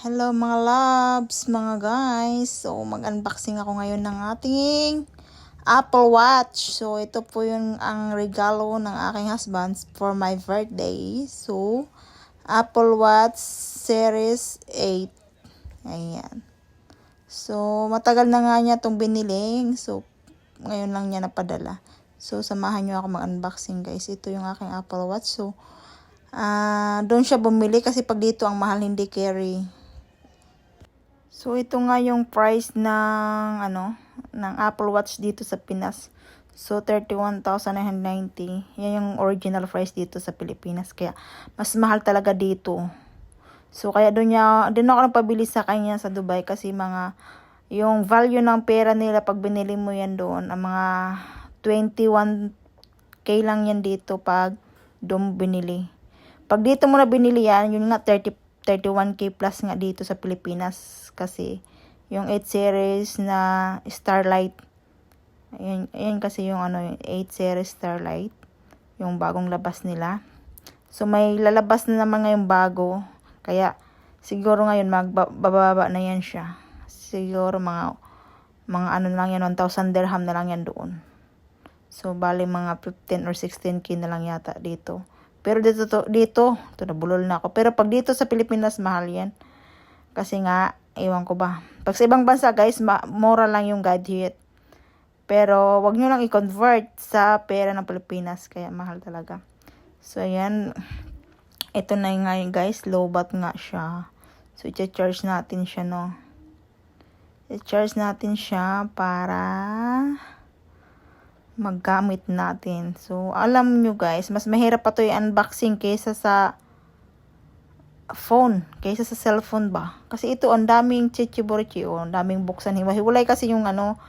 Hello mga loves, mga guys. So mag-unboxing ako ngayon ng ating Apple Watch. So ito po yung ang regalo ng aking husband for my birthday. So Apple Watch Series 8. Ayan. So matagal na nga niya itong biniling. So ngayon lang niya napadala. So samahan niyo ako mag-unboxing guys. Ito yung aking Apple Watch. So Ah, doon siya bumili kasi pag dito ang mahal hindi carry. So ito nga yung price ng ano ng Apple Watch dito sa Pinas. So 31,990. Yan yung original price dito sa Pilipinas. Kaya mas mahal talaga dito. So kaya doon niya doon ako nagpabili sa kanya sa Dubai kasi mga yung value ng pera nila pag binili mo yan doon, ang mga 21k lang yan dito pag doon binili. Pag dito mo na binili yan, yun nga 30, 31k plus nga dito sa Pilipinas. Kasi yung 8 series na Starlight. Ayan, ayan kasi yung ano, yung 8 series Starlight. Yung bagong labas nila. So may lalabas na naman ngayong bago. Kaya siguro ngayon magbababa na yan siya. Siguro mga mga ano na lang yan, 1,000 dirham na lang yan doon. So, bali mga 15 or 16k na lang yata dito. Pero dito, to, dito, ito nabulol na ako. Pero pag dito sa Pilipinas, mahal yan. Kasi nga, ewan ko ba. Pag sa ibang bansa, guys, ma- mura lang yung gadget. Pero, wag nyo lang i-convert sa pera ng Pilipinas. Kaya, mahal talaga. So, ayan. Ito na nga yun, guys. Low bat nga siya. So, i-charge natin siya, no. I-charge natin siya para maggamit natin. So, alam nyo guys, mas mahirap pa to yung unboxing kaysa sa phone, kaysa sa cellphone ba. Kasi ito, ang daming chichiborichi, o, ang daming buksan. Hiwalay kasi yung ano,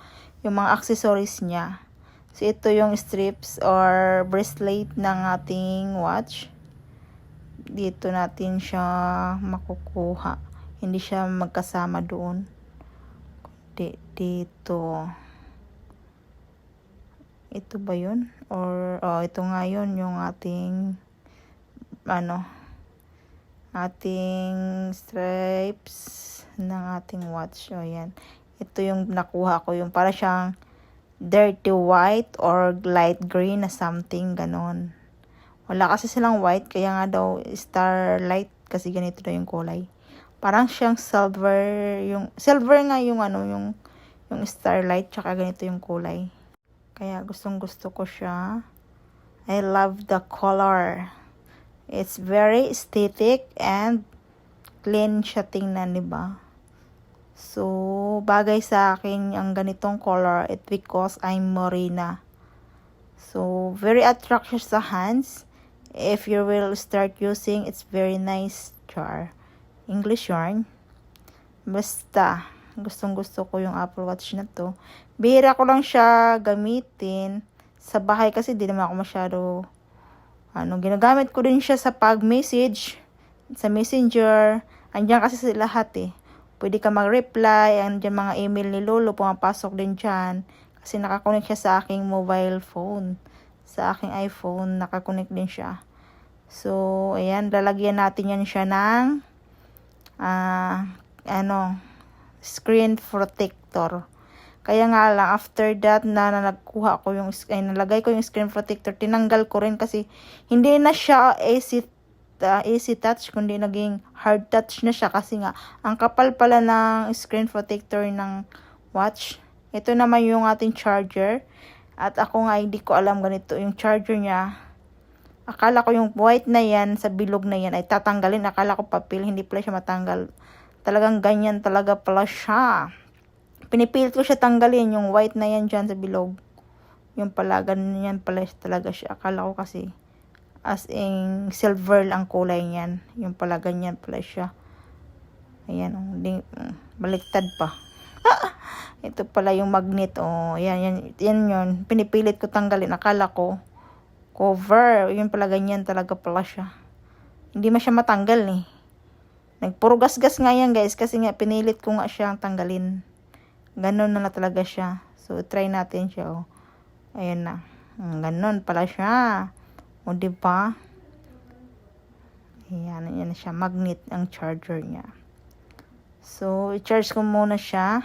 yung mga accessories niya. So, ito yung strips or bracelet ng ating watch. Dito natin siya makukuha. Hindi siya magkasama doon. Di, dito. Ito ba yun? Or, oh, ito nga yun, yung ating, ano, ating stripes ng ating watch. O, yan. Ito yung nakuha ko, yung para siyang dirty white or light green na something, ganon. Wala kasi silang white, kaya nga daw starlight, kasi ganito daw yung kulay. Parang siyang silver, yung, silver nga yung ano, yung, yung starlight, tsaka ganito yung kulay. Kaya gustong gusto ko siya. I love the color. It's very aesthetic and clean siya tingnan, di ba? So, bagay sa akin ang ganitong color it because I'm morena. So, very attractive sa hands. If you will start using, it's very nice char. English yarn. Basta, gustong gusto ko yung Apple Watch na to. Bihira ko lang siya gamitin sa bahay kasi di naman ako masyado ano, ginagamit ko din siya sa pag-message sa messenger. Andiyan kasi sa lahat eh. Pwede ka mag-reply, andiyan mga email ni Lolo, pumapasok din dyan. Kasi nakakonect siya sa aking mobile phone. Sa aking iPhone, nakakonect din siya. So, ayan, lalagyan natin yan siya ng ah, ano, screen protector. Kaya nga lang, after that, na, na nagkuha ko yung, ay, nalagay ko yung screen protector, tinanggal ko rin kasi hindi na siya AC, uh, AC touch, kundi naging hard touch na siya kasi nga, ang kapal pala ng screen protector ng watch. Ito naman yung ating charger. At ako nga, hindi ko alam ganito, yung charger niya, akala ko yung white na yan, sa bilog na yan, ay tatanggalin. Akala ko papel, hindi pala siya matanggal. Talagang ganyan talaga pala siya pinipilit ko siya tanggalin yung white na yan dyan sa bilog. Yung pala, ganun yan pala talaga siya. Akala ko kasi as in silver ang kulay niyan. Yung pala ganyan pala siya. Ayan, oh, di, baliktad pa. Ito pala yung magnet. Oh, yan, yan, yan yun. Pinipilit ko tanggalin. Akala ko cover. Yun pala ganyan talaga pala siya. Hindi ma siya matanggal eh. Nagpuro gas-gas nga yan guys kasi nga pinilit ko nga siyang tanggalin. Ganon na, talaga siya. So, try natin siya, oh. Ayan na. Ganon pala siya. O, diba? Ayan, ayan na siya. Magnet ang charger niya. So, i-charge ko muna siya.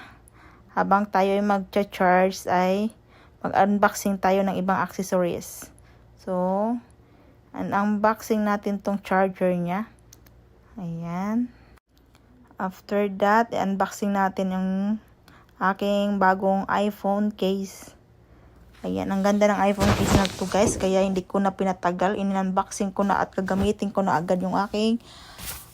Habang tayo ay mag-charge ay mag-unboxing tayo ng ibang accessories. So, un-unboxing natin tong charger niya. Ayan. After that, i-unboxing natin yung aking bagong iPhone case. Ayan, ang ganda ng iPhone case na to guys. Kaya hindi ko na pinatagal. In-unboxing ko na at gagamitin ko na agad yung aking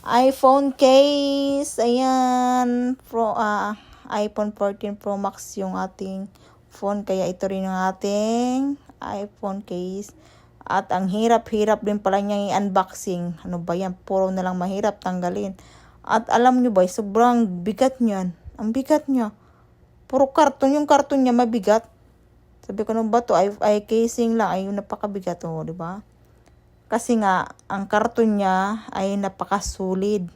iPhone case. Ayan. Pro, ah, iPhone 14 Pro Max yung ating phone. Kaya ito rin yung ating iPhone case. At ang hirap-hirap din pala niya i-unboxing. Ano ba yan? Puro na lang mahirap tanggalin. At alam nyo ba, sobrang bigat niyan. Ang bigat niya. Puro karton. Yung karton niya mabigat. Sabi ko nung ba to, ay, ay casing lang. Ay, napakabigat oh, di ba? Kasi nga, ang karton niya ay napakasulid.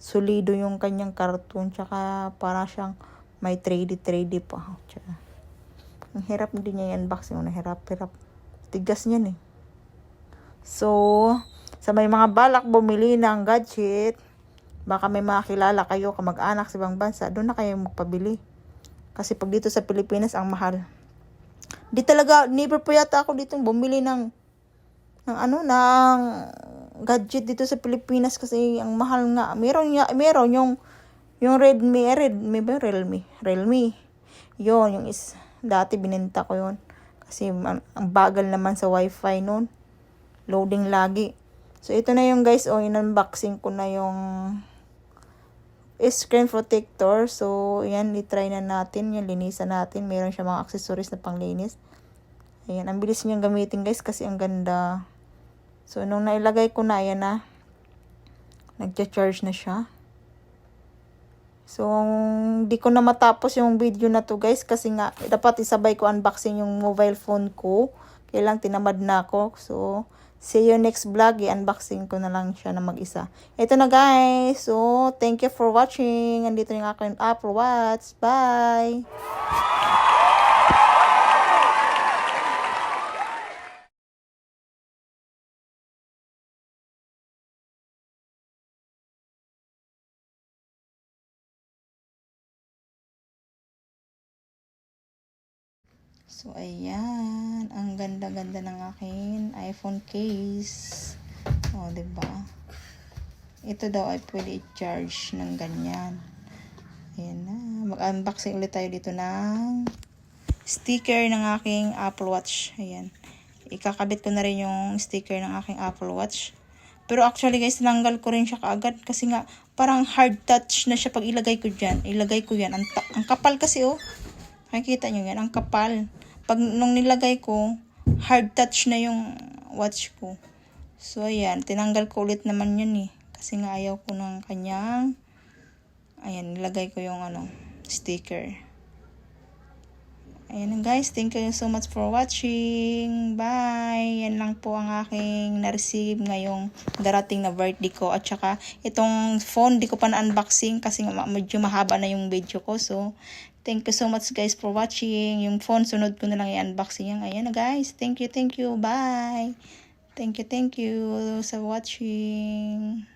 Solido yung kanyang karton. Tsaka para siyang may 3D, 3D pa. Tsaka, ang hirap din niya i-unboxing. Ang hirap, hirap. Tigas niyan eh. So, sa may mga balak bumili ng gadget, baka may mga kilala kayo, kamag-anak sa ibang bansa, doon na kayo magpabili. Kasi pag dito sa Pilipinas, ang mahal. Di talaga, never po yata ako dito bumili ng, ng ano, ng gadget dito sa Pilipinas kasi ang mahal nga. Meron, nga, meron yung, yung Redmi, eh, Redmi ba? Realme. Realme. Yon yung is, dati binenta ko yon Kasi ang, bagal naman sa wifi noon. Loading lagi. So, ito na yung guys, oh, in-unboxing ko na yung screen protector. So, yan, itry na natin. Yan, linisan natin. Meron siya mga accessories na panglinis. Ayan, ang bilis niyang gamitin guys kasi ang ganda. So, nung nailagay ko na, ayan na. Nagcha-charge na siya. So, di ko na matapos yung video na to guys kasi nga, dapat isabay ko unboxing yung mobile phone ko. Kailang tinamad na ako. So, see you next vlog. I-unboxing ko na lang siya na mag-isa. Ito na guys. So, thank you for watching. Andito yung aking Apple Watch. Bye! So, ayan. Ang ganda-ganda ng akin iPhone case. O, oh, diba? Ito daw ay pwede i-charge ng ganyan. Ayan na. Mag-unboxing ulit tayo dito ng sticker ng aking Apple Watch. Ayan. Ikakabit ko na rin yung sticker ng aking Apple Watch. Pero actually guys, tinanggal ko rin siya kaagad kasi nga parang hard touch na siya pag ilagay ko dyan. Ilagay ko yan. Ang, ang kapal kasi oh. Nakikita nyo yan. Ang kapal pag nung nilagay ko, hard touch na yung watch ko. So, ayan. Tinanggal ko ulit naman yun eh. Kasi nga ayaw ko ng kanyang, ayan, nilagay ko yung ano, sticker. Ayan guys, thank you so much for watching. Bye! Yan lang po ang aking na-receive ngayong darating na birthday ko. At saka itong phone, di ko pa na-unboxing kasi medyo mahaba na yung video ko. So, thank you so much guys for watching. Yung phone, sunod ko na lang i-unboxing yan. Ayan na guys, thank you, thank you. Bye! Thank you, thank you sa watching.